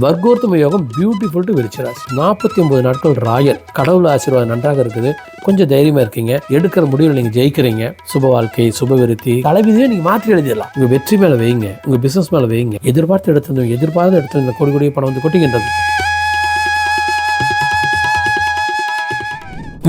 வர்க்கோர்த்தம யோகம் beautiful to விருச்சிராசி நாற்பத்தி ஒன்பது நாட்கள் ராயல். கடவுள் ஆசீர்வாதம் நன்றாக இருக்குது. கொஞ்சம் தைரியமா இருக்கீங்க. எடுக்கிற முடிவில் நீங்க ஜெயிக்கிறீங்க. சுப வாழ்க்கை சுப விருத்தி. தலைவிதியை நீங்க மாற்றி எழுதிடலாம். உங்க வெற்றி மேல வைங்க. உங்க பிசினஸ் மேல வைங்க. எதிர்பார்த்து எடுத்திருந்தோம் எதிர்பார்த்து எடுத்திருந்த கொடி கொடிய பணம் வந்து கொட்டுகின்றது.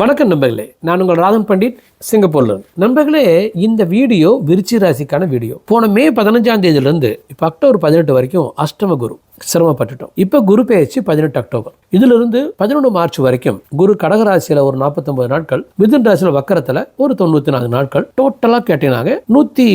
வணக்கம் நண்பர்களே நான் உங்கள் ராதன் பண்டிட் சிங்கப்பூர்ல நண்பர்களே இந்த வீடியோ விருச்சி ராசிக்கான வீடியோ. போன மே பதினஞ்சாம் தேதியிலிருந்து இப்போ அக்டோபர் பதினெட்டு வரைக்கும் அஷ்டம குரு சிரமப்பட்டுட்டோம். இப்போ குரு பெயர்ச்சி பதினெட்டு அக்டோபர். இதிலிருந்து பதினொன்று மார்ச் வரைக்கும் குரு கடகராசியில் ஒரு நாற்பத்தொம்பது நாட்கள் மிதுன் ராசியில் வக்கரத்தில் ஒரு தொண்ணூற்றி நாலு நாட்கள் டோட்டலாக கேட்டீங்கன்னாங்க நூற்றி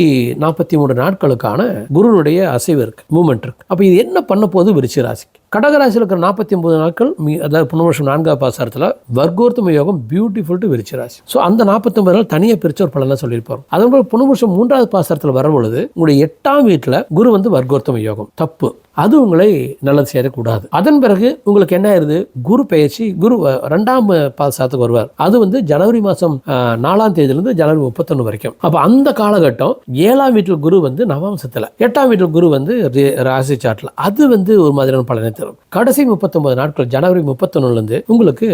நாற்பத்தி மூணு நாட்களுக்கான குருனுடைய அசைவு இருக்கு மூமெண்ட் இருக்கு. அப்போ இது என்ன பண்ண போகுது விருச்சி ராசி கடகராசியில் இருக்கிற நாற்பத்தி ஒன்பது நாட்கள் மீ- அதாவது புனர்வருஷம் நான்காவது பாசாரத்தில் வர்க்கோர்த்தம யோகம் பியூட்டிஃபுல் டு விருச்சி ராசி. ஸோ அந்த நாற்பத்தொன்பது நாள் தனியாக பிரிச்ச ஒரு பலனாக சொல்லியிருப்பார். அதன் போல புனர்வருஷம் மூன்றாவது பாசாரத்தில் வரும்பொழுது உங்களுடைய எட்டாம் வீட்டில் குரு வந்து வர்க்கோர்த்தம யோகம். தப்பு. அது உங்களை நல்லது செய்யக்கூடாது. அதன் பிறகு உங்களுக்கு என்ன ஆயிருது? குரு பயிற்சி குரு ரெண்டாம் பாதசாத்துக்கு வருவார். அது வந்து ஜனவரி மாதம் நாலாம் தேதியிலிருந்து ஜனவரி முப்பத்தொன்று வரைக்கும். அப்போ அந்த காலகட்டம் ஏழாம் வீட்டில் குரு வந்து நவாம்சத்தில் எட்டாம் வீட்டில் குரு வந்து ரே- ராசி சாட்டில் அது வந்து ஒரு மாதிரியான பலனை தரும். கடைசி முப்பத்தொன்பது நாட்கள் ஜனவரி முப்பத்தொன்னுலேருந்து உங்களுக்கு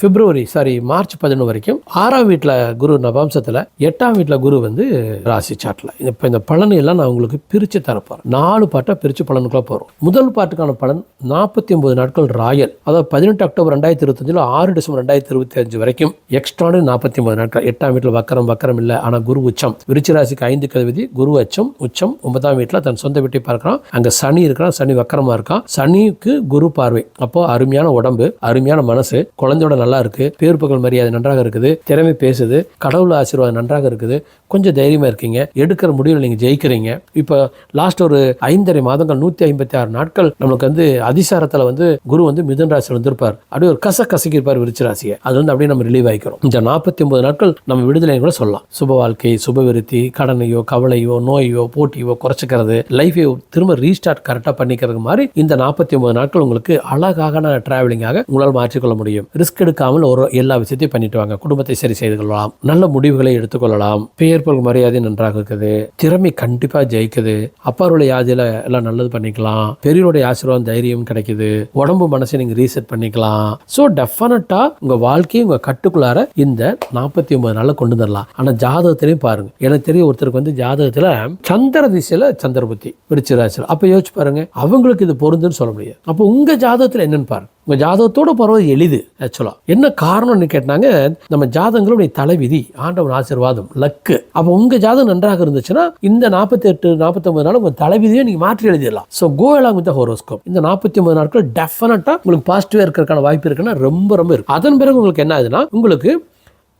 பிப்ரவரி சாரி மார்ச் பதினொன்று வரைக்கும் ஆறாம் வீட்டில் குரு நவாம்சத்தில் எட்டாம் வீட்டில் குரு வந்து ராசி சாட்டில் இப்போ இந்த பலனை எல்லாம் நான் உங்களுக்கு பிரித்து தரப்போகிறேன் நாலு பாட்டாக பிரித்து பலனுக்குள்ளே போகிறோம் முதல் பாட்டுக்கான பலன் நாற்பத்தி ஒன்பது நாட்கள் ராயல். அதாவது பதினெட்டு அக்டோபர் ரெண்டாயிரத்தி இருபத்தஞ்சில் ஆறு டிசம்பர் ரெண்டாயிரத்தி இருபத்தி அஞ்சு வரைக்கும் எக்ஸ்ட்ரானு நாற்பத்தி ஒன்பது நாட்கள். எட்டாம் வீட்டில் வக்கரம் வக்கரம் இல்லை. ஆனால் குரு உச்சம். விருச்சிராசிக்கு ஐந்து கதிபதி குரு அச்சம் உச்சம் ஒன்பதாம் வீட்டில் தன் சொந்த வீட்டை பார்க்கிறான். அங்கே சனி இருக்கிறான். சனி வக்கரமாக இருக்கான். சனிக்கு குரு பார்வை. அப்போ அருமையான உடம்பு அருமையான மனசு குழந்தையோட நல்லா இருக்கு. பேர் புகழ் மரியாதை நன்றாக இருக்குது. திறமை பேசுது. கடவுள் ஆசீர்வாதம் நன்றாக இருக்குது. கொஞ்சம் தைரியமா இருக்கீங்க. எடுக்கிற முடிவில் நீங்க ஜெயிக்கிறீங்க. இப்போ லாஸ்ட் ஒரு ஐந்தரை மாதங்கள் நூத்தி ஐம்பத்தி ஆறு நாட்கள் நம்மளுக்கு வந்து அதிசாரத்தில் வந்து குரு வந்து மிதன் ராசியில் வந்திருப்பார். அப்படியே ஒரு கச கசக்கிருப்பார் விருச்சிக ராசியை. அது வந்து அப்படியே நம்ம ரிலீவ் ஆகிக்கிறோம் இந்த நாற்பத்தி ஒன்பது நாட்கள் நம்ம விடுதலை கூட சொல்லலாம். சுப வாழ்க்கை சுப விருத்தி கடனையோ கவலையோ நோயோ போட்டியோ குறைச்சிக்கிறது லைஃபை திரும்ப ரீஸ்டார்ட் கரெக்டாக பண்ணிக்கிறது மாதிரி இந்த நாற்பத்தி ஒன்பது நாட்கள் உங்களுக்கு அழகான டிராவலிங்காக உங்களால் மாற்றிக்கொள்ள முடியும். ரிஸ்க் எடுக்காமல் ஒரு எல்லா விஷயத்தையும் பண்ணிட்டு வாங்க. குடும்பத்தை சரி செய்து கொள்ளலாம். நல்ல முடிவுகளை எடுத்துக்கொள்ளலாம். பெயர் பொருள் மரியாதை நன்றாக இருக்குது. திறமை கண்டிப்பாக ஜெயிக்குது. அப்பாருடைய யாதியில் எல்லாம் நல்லது பண்ணிக்கலாம். பெரியவருடைய ஆசீர்வாதம் தைரியம் கிடைக்குது. உடம்பு மனசை நீங்க ரீசெட் பண்ணிக்கலாம். ஸோ டெஃபினட்டா உங்க வாழ்க்கையை உங்க கட்டுக்குள்ளார இந்த நாற்பத்தி ஒன்பது நாளில் கொண்டு வந்துடலாம். ஆனா ஜாதகத்திலையும் பாருங்க. எனக்கு தெரிய ஒருத்தருக்கு வந்து ஜாதகத்துல சந்திர திசையில சந்திர புத்தி விருச்சிராசியில் அப்ப யோசிச்சு பாருங்க. அவங்களுக்கு இது பொருந்துன்னு சொல்ல முடியாது. அப்போ உங்க ஜாதகத்தில் என்னன்னு பாருங்க. உங்கள் ஜாதகத்தோட போகிறது எளிது ஆக்சுவலாக என்ன காரணம்னு கேட்டாங்க நம்ம ஜாதகங்களுடைய தலைவிதி ஆண்டவன் ஆசீர்வாதம் லக்கு. அப்போ உங்கள் ஜாதகம் நன்றாக இருந்துச்சுன்னா இந்த நாற்பத்தி எட்டு நாற்பத்தொம்பது நாள் உங்கள் தலைவிதியை நீங்கள் மாற்றி எழுதிடலாம். ஸோ கோ எல்லாம் வித் ஹோரோஸ்கோப் இந்த நாற்பத்தி ஒன்பது நாட்கள் டெஃபினட்டாக உங்களுக்கு பாசிட்டிவாக இருக்கிறதுக்கான வாய்ப்பு இருக்குன்னா ரொம்ப ரொம்ப இருக்குது அதன் பிறகு உங்களுக்கு என்ன ஆகுதுன்னா உங்களுக்கு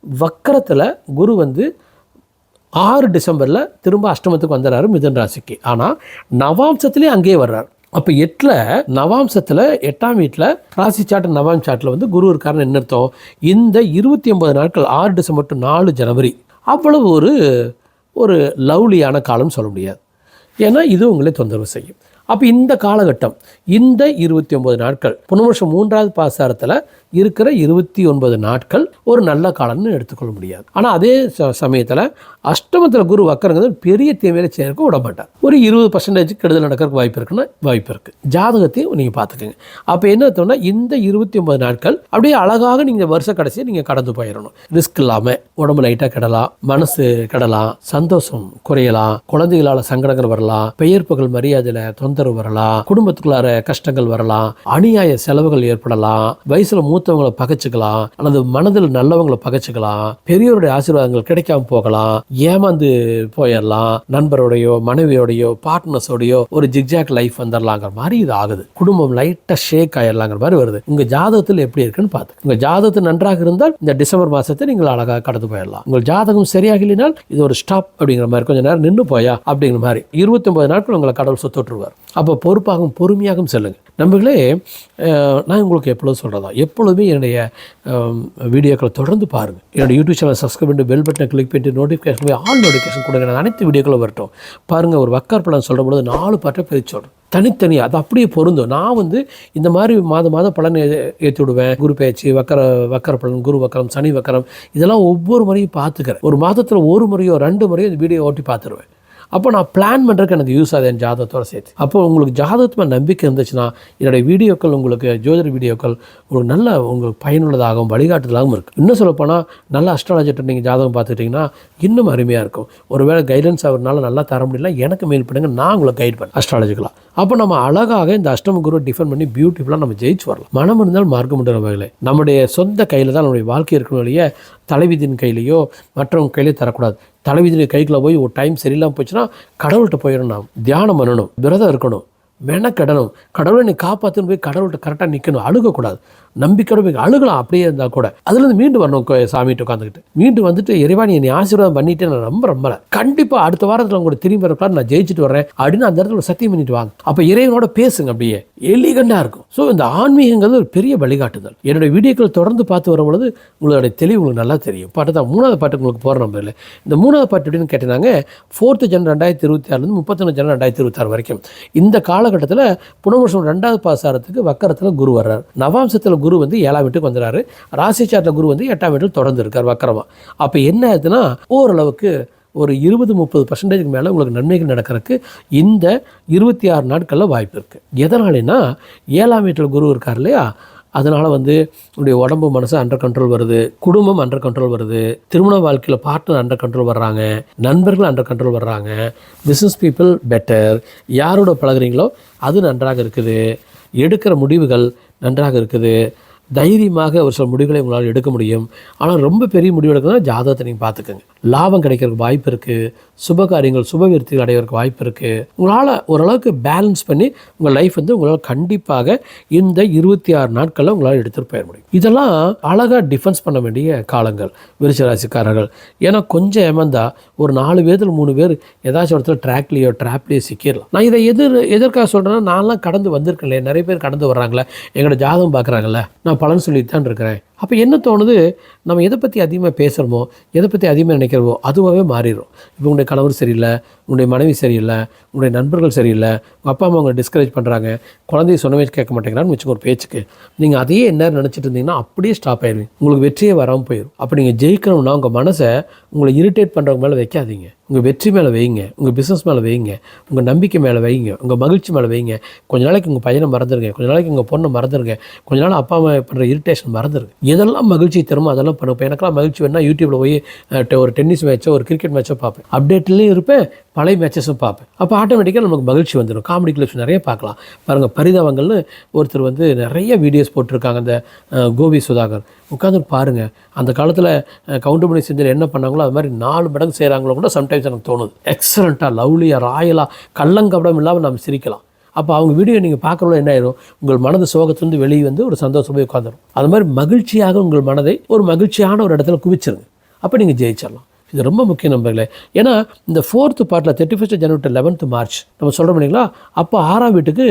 வக்கரத்தில் குரு வந்து ஆறு டிசம்பரில் திரும்ப அஷ்டமத்துக்கு வந்துடுறாரு மிதன் ராசிக்கு. ஆனால் நவாம்சத்துலேயே அங்கேயே வர்றார். அப்போ எட்டில் நவாம்சத்தில் எட்டாம் வீட்டில் ராசி சாட்டு நவாம் சாட்டில் வந்து குரு இருக்காருன்னு என்ன அர்த்தம்? இந்த இருபத்தி ஒன்பது நாட்கள் ஆறு டிசம்பர் டு நாலு ஜனவரி. அவ்வளவு ஒரு ஒரு லவ்லியான காலம்னு சொல்ல முடியாது. ஏன்னா இது உங்களை தொந்தரவு செய்யும். அப்போ இந்த காலகட்டம் இந்த இருபத்தி ஒன்பது நாட்கள் புனர்வருஷம் மூன்றாவது பாசாரத்தில் இருக்கிற இருபத்தி ஒன்பது நாட்கள் ஒரு நல்ல காலம்னு எடுத்துக்கொள்ள முடியாது. ஆனால் அதே ச சமயத்தில் அஷ்டமத்தில் குரு வக்கரங்கிறது பெரிய தீமையில சேர்க்க விட மாட்டார் ஒரு இருபது பர்சன்டேஜ் கெடுதல் நடக்கிறதுக்கு வாய்ப்பு இருக்குன்னா வாய்ப்பு இருக்குது ஜாதகத்தையும் நீங்கள் பார்த்துக்கோங்க. அப்போ என்ன அர்த்தம்னா இந்த இருபத்தி ஒன்பது நாட்கள் அப்படியே அழகாக நீங்கள் வருஷ கடைசியை நீங்கள் கடந்து போயிடணும். ரிஸ்க் இல்லாமல் உடம்பு லைட்டாக கெடலாம் மனசு கெடலாம் சந்தோஷம் குறையலாம் குழந்தைகளால் சங்கடங்கள் வரலாம் பெயர் மரியாதையில் மரியாதையில் தொந்தரவு வரலாம் குடும்பத்துக்குள்ளார கஷ்டங்கள் வரலாம் அநியாய செலவுகள் ஏற்படலாம் வயசுல மூத்தவங்களை பகைச்சுக்கலாம் அல்லது மனதில் நல்லவங்களை பகைச்சுக்கலாம் பெரியோருடைய ஆசீர்வாதங்கள் கிடைக்காம போகலாம் ஏமாந்து போயிடலாம் நண்பரோடையோ மனைவியோடையோ பார்ட்னர்ஸோடையோ ஒரு ஜிக்ஜாக் லைஃப் வந்துடலாங்கிற மாதிரி இது ஆகுது. குடும்பம் லைட்டாக ஷேக் ஆயிடலாங்கிற மாதிரி வருது. உங்க ஜாதகத்தில் எப்படி இருக்குன்னு பார்த்து உங்க ஜாதகத்தில் நன்றாக இருந்தால் இந்த டிசம்பர் மாசத்தை நீங்கள் அழகாக கடந்து போயிடலாம் உங்கள் ஜாதகம் சரியாக இல்லைனால் இது ஒரு ஸ்டாப் அப்படிங்கிற மாதிரி கொஞ்சம் நேரம் நின்று போயா அப்படிங்கிற மாதிரி இருபத்தொன்பது நாட்கள் உங்களை கடவுள் சொத்துட்டுருவார் அப்போ பொறுப்பாகவும் பொறுமையாகவும் செல்லுங்கள் நம்பர்களே நான் உங்களுக்கு எப்பொழுதும் சொல்கிறதா எப்பொழுதுமே என்னுடைய வீடியோக்களை தொடர்ந்து பாருங்கள் என்னுடைய யூடியூப் சேனல் சப்ஸ்கிரைப் பண்ணி பெல் பட்டனை கிளிக் பண்ணிட்டு நோட்டிஃபிகேஷன் போய் ஆல் நோட்டிஃபிகேஷன் கொடுங்க. நான் அனைத்து வீடியோக்களும் வரட்டும். பாருங்கள் ஒரு வக்கார் பலன் சொல்கிற பொழுது நாலு பாட்டை பிரித்து சொல்கிறேன் தனித்தனியாக அது அப்படியே பொருந்தும். நான் வந்து இந்த மாதிரி மாத மாதம் பலன் ஏற்றி விடுவேன். குரு பேச்சு வக்கர வக்கர பலன் குரு வக்கரம் சனி வக்கரம் இதெல்லாம் ஒவ்வொரு முறையும் பார்த்துக்கிறேன். ஒரு மாதத்தில் ஒரு முறையோ ரெண்டு முறையோ இந்த வீடியோ ஓட்டி பார்த்துருவேன். அப்போ நான் பிளான் பண்ணுறதுக்கு எனக்கு யூஸ் ஆகுது என் ஜாதகத்தோட சேர்த்து. அப்போ உங்களுக்கு ஜாதகத்து மேலே நம்பிக்கை இருந்துச்சுன்னா என்னுடைய வீடியோக்கள் உங்களுக்கு ஜோதிட வீடியோக்கள் உங்களுக்கு நல்ல உங்களுக்கு பயனுள்ளதாகவும் வழிகாட்டுதலாகவும் இருக்குது இன்னும் சொல்லப்போனால் நல்ல அஸ்ட்ராலஜர்கிட்ட நீங்கள் ஜாதகம் பார்த்துக்கிட்டிங்கன்னா இன்னும் அருமையாக இருக்கும். ஒருவேளை கைடன்ஸ் அவர்னால நல்லா தர முடியல எனக்கு மெயில் பண்ணுங்கள் நான் உங்களை கைட் பண்ணேன் அஸ்ட்ராலஜிக்கலாக அப்போ நம்ம அழகாக இந்த அஷ்டம குரு டிஃபன் பண்ணி பியூட்டிஃபுல்லாக நம்ம ஜெயிச்சு வரலாம். மனம் இருந்தால் மார்க்கம் உண்டு வகையில் நம்முடைய சொந்த கையில் தான் நம்முடைய வாழ்க்கை இருக்கணும் இல்லையே தலைவிதின் கையிலையோ மற்றவங்க கையிலையோ தரக்கூடாது. தலைவிதின் கைக்குள்ளே போய் ஒரு டைம் சரியில்லாமல் போச்சுன்னா கடவுள்கிட்ட போயிடணும் நாம். தியானம் பண்ணணும். விரதம் இருக்கணும். மெனக்கெடணும் கடவுளை நீ காப்பாற்றுன்னு போய் கடவுள்கிட்ட கரெக்டாக நிற்கணும் அழுகக்கூடாது. நம்பிக்கையோட போய் அழுகலாம். அப்படியே இருந்தால் கூட. அதுலேருந்து மீண்டு வரணும் சாமிகிட்ட உட்காந்துக்கிட்டு மீண்டு வந்துட்டு இறைவா நீ என்னை ஆசீர்வாதம் பண்ணிட்டு நான் ரொம்ப ரொம்ப கண்டிப்பாக அடுத்த வாரத்தில் உங்களோட திரும்பி வரக்கூடாது. நான் ஜெயிச்சுட்டு வரேன் அப்படின்னு அந்த இடத்துல சத்தியம் பண்ணிட்டு வாங்க. அப்போ இறைவனோட பேசுங்க அப்படியே. எலிகண்டாக இருக்கும். ஸோ இந்த ஆன்மீகங்கிறது ஒரு பெரிய வழிகாட்டுதல். என்னுடைய வீடியோக்கள் தொடர்ந்து பார்த்து வரும் பொழுது உங்களுடைய தெளிவு உங்களுக்கு நல்லா தெரியும். பாட்டு தான். மூணாவது பாட்டு உங்களுக்கு போகிற நம்பரில் இந்த மூணாவது பாட்டு எப்படின்னு கேட்டிருந்தாங்க? ஃபோர்த்து ஜன் ரெண்டாயிரத்தி இருபத்தி ஆறுலேருந்து முப்பத்தொன்று ஜன் ரெண்டாயிரத்தி இருபத்தாறு வரைக்கும். இந்த காலகட்டத்தில் புனர்வசம் ரெண்டாவது பாசாரத்துக்கு வக்கரத்தில் குரு வர்றார். நவாம்சத்தில் குரு வந்து ஏழாம் வீட்டுக்கு வந்துடுறாரு ராசி குரு வந்து எட்டாம் வீட்டில் தொடர்ந்து இருக்கார் வக்கரமாக அப்போ என்ன ஆகுதுன்னா ஓரளவுக்கு ஒரு இருபது முப்பது பர்சன்டேஜ்க்கு மேலே உங்களுக்கு நன்மைகள் நடக்கிறதுக்கு இந்த இருபத்தி ஆறு நாட்களில் வாய்ப்பு இருக்குது எதனாலனா ஏழாம் வீட்டில் குரு இருக்கார் இல்லையா? அதனால் வந்து உங்களுடைய உடம்பு மனசு அண்டர் கண்ட்ரோல் வருது. குடும்பம் அண்டர் கண்ட்ரோல் வருது. திருமண வாழ்க்கையில் பார்ட்னர் அண்டர் கண்ட்ரோல் வர்றாங்க. நண்பர்கள் அண்டர் கண்ட்ரோல் வர்றாங்க. பிஸ்னஸ் பீப்புள் பெட்டர் யாரோட பழகுறீங்களோ அது நன்றாக இருக்குது. எடுக்கிற முடிவுகள் நன்றாக இருக்குது. தைரியமாக ஒரு சில முடிவுகளை உங்களால் எடுக்க முடியும். ஆனால் ரொம்ப பெரிய முடிவு எடுக்கணும்னா ஜாதகத்தை நீங்கள் பார்த்துக்கோங்க. லாபம் கிடைக்கிறதுக்கு வாய்ப்பு இருக்குது சுப காரியங்கள் சுப விருத்திகள் அடைவதற்கு வாய்ப்பு இருக்குது உங்களால் ஓரளவுக்கு பேலன்ஸ் பண்ணி உங்கள் லைஃப் வந்து உங்களால் கண்டிப்பாக இந்த இருபத்தி ஆறு நாட்களில் உங்களால் எடுத்துகிட்டு போயிட முடியும். இதெல்லாம் அழகாக டிஃபென்ஸ் பண்ண வேண்டிய காலங்கள். விருச்சராசிக்காரர்கள். ஏன்னா கொஞ்சம் ஏமாந்தா ஒரு நாலு பேர்த்தில் மூணு பேர் ஏதாச்சும் இடத்துல ட்ராக்லேயோ ட்ராப்லேயோ சிக்கிடலாம். நான் இதை எதிர் எதற்காக சொல்கிறேன்னா நான்லாம் கடந்து வந்திருக்கேன் நிறைய பேர் கடந்து வர்றாங்களே எங்களோட ஜாதகம் பார்க்குறாங்களே நான் பலன் சொல்லித்தான் தான் இருக்கிறேன். அப்போ என்ன தோணுது? நம்ம எதை பற்றி அதிகமாக பேசுகிறோமோ எதை பற்றி அதிகமாக நினைக்கிறோமோ அதுவாகவே மாறிடும் இப்போ உங்களுடைய கணவர் சரியில்லை உங்களுடைய மனைவி சரியில்லை உங்களுடைய நண்பர்கள் சரியில்லை உங்கள் அப்பா அம்மா உங்களை டிஸ்கரேஜ் பண்ணுறாங்க குழந்தைய சொன்னவே கேட்க மாட்டேங்கிறான்னு வச்சுக்கோ ஒரு பேச்சுக்கு. நீங்கள் அதையே என்ன நினச்சிட்டு இருந்தீங்கன்னா அப்படியே ஸ்டாப் ஆயிடுவீங்க உங்களுக்கு வெற்றியே வராமல் போயிடும் அப்போ நீங்கள் ஜெயிக்கணும்னா உங்கள் மனசை உங்களை இரிட்டேட் பண்ணுறவங்க மேலே வைக்காதீங்க. உங்கள் வெற்றி மேலே வைங்க உங்கள் பிஸ்னஸ் மேலே வைங்க உங்கள் நம்பிக்கை மேலே வைங்க உங்கள் மகிழ்ச்சி மேலே வைங்க. கொஞ்ச நாளைக்கு உங்கள் பையனை மறந்துருங்க கொஞ்ச நாளைக்கு உங்கள் பொண்ணை மறந்துருங்க கொஞ்ச நாள் அப்பா அம்மா பண்ணுற இரிட்டேஷன் மறந்துருங்க. எதெல்லாம் மகிழ்ச்சி தருமோ அதெல்லாம் பண்ணுவேன். எனக்கெல்லாம் மகிழ்ச்சி வேணால் யூடியூப்பில் போய் ஒரு டென்னிஸ் மேட்சோ ஒரு கிரிக்கெட் மேட்சோ பார்ப்பேன். அப்டேட்லேயும் இருப்பேன் பழைய மேட்சஸும் பார்ப்பேன். அப்போ ஆட்டோமேட்டிக்காக நமக்கு மகிழ்ச்சி வந்துடும் காமெடி கிளிப்ஸ் நிறைய பார்க்கலாம். பாருங்கள் பரிதாபங்கள்னு ஒருத்தர் வந்து நிறைய வீடியோஸ் போட்டிருக்காங்க அந்த கோபி சுதாகர். உட்காந்து பாருங்கள் அந்த காலத்தில் கவுண்டமணி செஞ்சர் என்ன பண்ணாங்களோ அது மாதிரி நாலு மடங்கு செய்கிறாங்களோ கூட சம்டைம்ஸ் எனக்கு தோணுது. எக்ஸலண்ட்டாக லவ்லியாக ராயலாக கள்ளங்கபடம் இல்லாமல் நம்ம சிரிக்கலாம். அப்போ அவங்க வீடியோ நீங்கள் பார்க்குறவங்க என்ன ஆயிரும்? உங்கள் மனது சோகத்திலிருந்து வெளியே வந்து ஒரு சந்தோஷம் போய் உட்காந்துரும் அது மாதிரி மகிழ்ச்சியாக உங்கள் மனதை ஒரு மகிழ்ச்சியான ஒரு இடத்துல குவிச்சிருங்க. அப்போ நீங்கள் ஜெயிச்சிடலாம் இது ரொம்ப முக்கிய நம்பர்களே ஏன்னா இந்த ஃபோர்த்து பார்ட்டில் thirty first January eleventh March நம்ம சொல்கிறோம் இல்லைங்களா? அப்போ ஆறாம் வீட்டுக்கு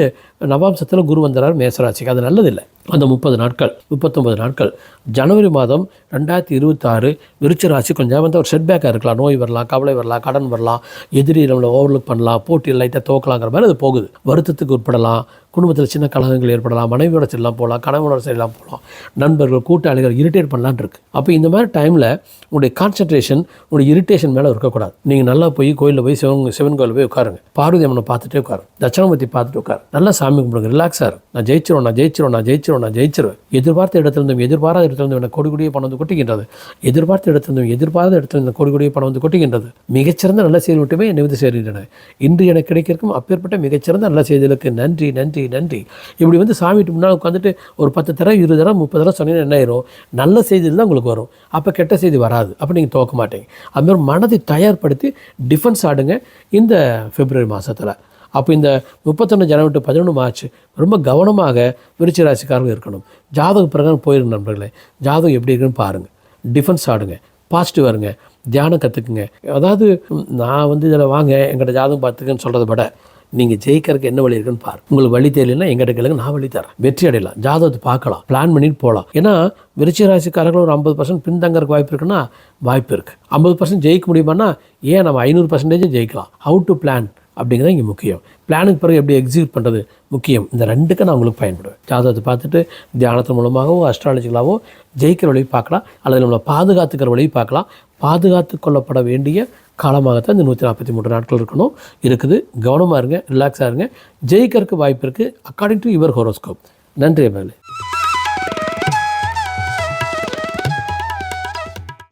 நவாம்சத்தில் குரு வந்தார் மேசராசிக்கு. அது நல்லதில்லை. அந்த முப்பது நாட்கள் முப்பத்தொம்பது நாட்கள். ஜனவரி மாதம் ரெண்டாயிரத்தி இருபத்தாறு விருச்சராசி கொஞ்சம் வந்து ஒரு செட்பேக்காக இருக்கலாம். நோய் வரலாம் கவலை வரலாம் கடன் வரலாம் எதிரி நம்மளை ஓவர்லுக் பண்ணலாம் போட்டியில் லைட்டாக தோக்கலாங்கிற மாதிரி அது போகுது. வருத்தத்துக்கு உட்படலாம் குடும்பத்தில் சின்ன கலகங்கள் ஏற்படலாம் மனைவியோட செல்லாம் போகலாம் கணவனோட செல்லாம் போகலாம் நண்பர்கள் கூட்டாளிகள் இரிட்டேட் பண்ணலான்னு இருக்கு. அப்போ இந்த மாதிரி டைமில் உங்களுடைய கான்சன்ட்ரேஷன் உங்களுடைய இரிட்டேஷன் மேலே இருக்கக்கூடாது. நீங்கள் நல்லா போய் கோயிலில் போய் சிவன் சிவன் கோயிலில் போய் உட்காருங்க. பார்வதி அம்மனை பார்த்துட்டே உட்காரு. தட்சணமூர்த்தி பார்த்துட்டு உட்காரு. நல்லா சாமி கும்பிடுங்க ரிலாக்ஸாக இருக்கும் நான் ஜெயிச்சிரும் நான் ஜெயிச்சிரும் நான் ஜெயிச்சிருவேன் நான் ஜெயிச்சிருவேன். எதிர்பார்த்த இடத்திலிருந்தும் எதிர்பாராத இடத்திலிருந்து எனக்கு கோடி கொடியே பணம் வந்து கொட்டுகின்றது. எதிர்பார்த்த இடத்திலிருந்தும் எதிர்பாராத இடத்திலிருந்து கோடி கொடியே பணம் வந்து கொட்டுகின்றது. மிகச்சிறந்த நல்ல செய்தி மட்டுமே என்னை வந்து சேர்கின்றன. இன்று எனக்கு கிடைக்கிறக்கும் அப்பேற்பட்ட மிகச்சிறந்த நல்ல செய்திகளுக்கு நன்றி நன்றி நன்றி. இப்படி வந்து சாமிட்டு முன்னால் உட்காந்துட்டு ஒரு பத்து தரம் இருபது தடவை முப்பது தடவை சொன்னீங்கன்னா என்ன ஆயிரும்? நல்ல செய்தியில் தான் உங்களுக்கு வரும். அப்போ கெட்ட செய்தி வராது. அப்போ நீங்கள் தோக்க மாட்டீங்க. அதுமாதிரி மனதை தயார்படுத்தி டிஃபென்ஸ் ஆடுங்க இந்த பிப்ரவரி மாதத்தில் அப்போ இந்த முப்பத்தொன்று ஜனவரி டு பதினொன்று மார்ச் ரொம்ப கவனமாக விருச்சி ராசிக்காரர்கள் இருக்கணும். ஜாதக பிரகாரம் போயிருங்க நண்பர்களே. ஜாதகம் எப்படி இருக்குன்னு பாருங்கள் டிஃபென்ஸ் ஆடுங்க. பாசிட்டிவ் வருங்க. தியானம் கற்றுக்குங்க அதாவது நான் வந்து இதில் வாங்க எங்கிட்ட ஜாதகம் பார்த்துக்கன்னு சொல்கிறத விட நீங்கள் ஜெயிக்கிறதுக்கு என்ன வழி இருக்குன்னு பாரு. உங்களுக்கு வழி தெரியலன்னா எங்கிட்ட கேளுங்க நான் வழி தரேன். வெற்றி அடையலாம். ஜாதகத்தை பார்க்கலாம். பிளான் பண்ணிட்டு போகலாம் ஏன்னா விருச்சி ராசிக்காரர்கள் ஒரு ஐம்பது பர்சன்ட் பின்தங்கறதுக்கு வாய்ப்பு இருக்குன்னா வாய்ப்பு இருக்குது ஐம்பது பர்சன்ட் ஜெயிக்க முடியுமான்னா ஏன் நம்ம ஐநூறு பர்சன்டேஜும் ஜெயிக்கலாம். ஹவு டு பிளான் அப்படிங்கிறது இங்கே முக்கியம். பிளானுக்கு பிறகு எப்படி எக்ஸிக்யூட் பண்ணுறது முக்கியம். இந்த ரெண்டுக்கும் நான் உங்களுக்கு பயன்படுவேன். ஜாதகத்தை பார்த்துட்டு தியானத்தின் மூலமாகவோ அஸ்ட்ராலஜிகளாகவோ ஜெயிக்கிற வழியை பார்க்கலாம். அல்லது நம்மளை பாதுகாத்துக்கிற வழியை பார்க்கலாம். பாதுகாத்து கொள்ளப்பட வேண்டிய காலமாகத்தான் இந்த நூற்றி நாற்பத்தி மூன்று நாட்கள் இருக்கணும். இருக்குது. கவனமாக இருங்க ரிலாக்ஸாக இருங்க. ஜெயிக்கிறதுக்கு வாய்ப்பு இருக்குது அக்கார்டிங் டு யுவர் ஹோரோஸ்கோப் நன்றி மேலே